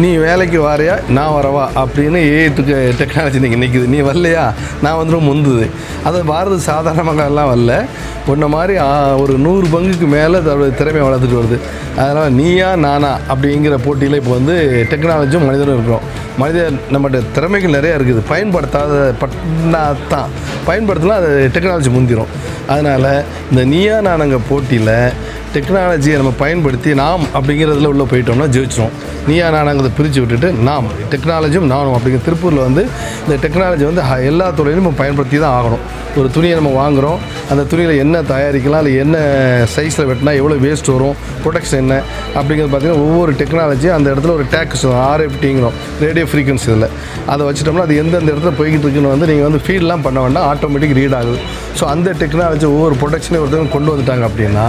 நீ வேலைக்கு வாரியா? நான் வரவா? அப்படின்னு ஏஐட்டுக்கு டெக்னாலஜி நீங்கள் நிற்குது நீ வரலையா? நான் வந்துடும் முந்துது. அது வாரது சாதாரண மக்கள்லாம் வரல. உன்ன மாதிரி ஒரு நூறு பங்குக்கு மேலே தன்னுடைய திறமையை வளர்த்துட்டு வருது. அதனால் நீயா நானா அப்படிங்கிற போட்டியில் இப்போ வந்து டெக்னாலஜியும் மனிதனும் இருக்கிறோம். மனித நம்மகிட்ட திறமைகள் நிறையா இருக்குது. பயன்படுத்தாத பட்டா தான் பயன்படுத்தினா அது டெக்னாலஜி முந்திரும். அதனால் இந்த நீயா நானங்க போட்டியில் டெக்னாலஜியை நம்ம பயன்படுத்தி நாம் அப்படிங்கிறதுல உள்ளே போயிட்டோம்னா ஜெயிச்சிரும். நீயா அப்படிங்கிறத பிரித்து விட்டுட்டு நாம் டெக்னாலஜியும் நானும் அப்படிங்கிற திருப்பூரில் வந்து இந்த டெக்னாலஜி வந்து ஹ- எல்லா துறையிலும் நம்ம பயன்படுத்தி தான் ஆகணும். ஒரு துணியை நம்ம வாங்குகிறோம் அந்த துணியில் என்ன தயாரிக்கலாம்? இல்லை என்ன சைஸில் வெட்டினா எவ்வளோ வேஸ்ட் வரும்? ப்ரொடக்ஷன் என்ன? அப்படிங்கிறது பார்த்திங்கன்னா ஒவ்வொரு டெக்னாலஜியும் அந்த இடத்துல ஒரு டேக்ஸ் ஆர்எஃப்டிங்கிறோம் ரேடியோ ஃப்ரீக்வன்சி இதில் அதை வச்சுட்டோம்னா அது எந்தெந்த இடத்துல போய்கிட்டு இருக்குன்னு வந்து நீங்கள் வந்து ஃபீல்லாம் பண்ண வேண்டாம். ஆட்டோமேட்டிக் ரீட் ஆகுது. ஸோ அந்த டெக்னாலஜி ஒவ்வொரு ப்ரொடக்ஷனையும் ஒருத்தவங்க கொண்டு வந்துட்டாங்க அப்படின்னா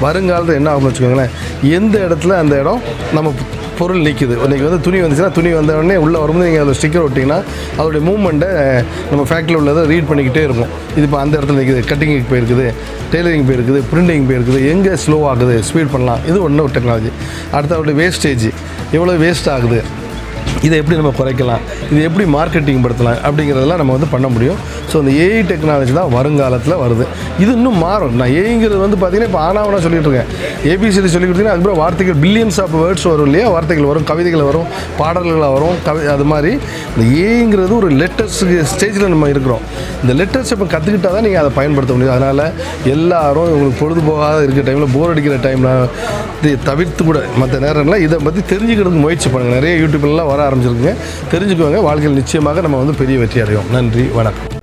வருங்காலத்தில் என்ன ஆகும்னு வச்சுக்கோங்களேன். எந்த இடத்துல அந்த இடம் நம்ம பொருள் நிற்கிது இன்றைக்கி வந்து துணி வந்துச்சுன்னா துணி வந்த உடனே உள்ளே வரும்போது நீங்கள் அதில் ஸ்டிக்கர் ஒட்டிங்கன்னா அதோடைய மூவ்மெண்ட்டை நம்ம ஃபேக்ட்ரியில் உள்ளதை ரீட் பண்ணிக்கிட்டே இருக்கும். இது இப்போ அந்த இடத்துல நிற்குது கட்டிங்க்கு போயிருக்குது. டெய்லரிங் போயிருக்குது. பிரிண்டிங் போயிருக்குது. எங்கே ஸ்லோ ஆகுது? ஸ்பீட் பண்ணலாம். இது ஒன்று ஒரு டெக்னாலஜி அடுத்து அவருடைய வேஸ்டேஜ் எவ்வளோ வேஸ்ட் ஆகுது? இதை எப்படி நம்ம குறைக்கலாம்? இது எப்படி மார்க்கெட்டிங் படுத்தலாம்? அப்படிங்கிறதெல்லாம் நம்ம வந்து பண்ண முடியும். ஸோ இந்த ஏஐ டெக்னாலஜி தான் வருங்காலத்தில் வருது. இது இன்னும் மாறும். நான் ஏஐங்கிறது வந்து பார்த்தீங்கன்னா இப்போ ஆனாவனா சொல்லிட்டு இருக்கேன். ஏபிசிடி சொல்லி கொடுத்தீங்கன்னா அதுக்கப்புறம் வார்த்தைகள் பில்லியன்ஸ் ஆஃப் வேர்ட்ஸ் வரும் இல்லையா? வார்த்தைகள் வரும் கவிதைகள் வரும் பாடல்கள் வரும் கவி அது மாதிரி. இந்த ஏஐங்கிறது ஒரு லெட்டர்ஸுக்கு ஸ்டேஜில் நம்ம இருக்கிறோம். இந்த லெட்டர்ஸ் இப்போ கற்றுக்கிட்டா தான் நீங்கள் அதை பயன்படுத்த முடியும். அதனால் எல்லாரும் உங்களுக்கு பொழுதுபோகாத இருக்கிற டைமில் போர் அடிக்கிற டைமில் தவிர்த்து கூட மற்ற நேரங்களில் இதை பற்றி தெரிஞ்சுக்கிறதுக்கு முயற்சி பண்ணுங்கள் நிறைய யூடியூப்லாம் வர ஆரம்பிச்சிருக்குங்க. தெரிஞ்சுக்குவாங்க வாழ்க்கையில் நிச்சயமாக நம்ம வந்து பெரிய வெற்றி அடைவோம். நன்றி வணக்கம்.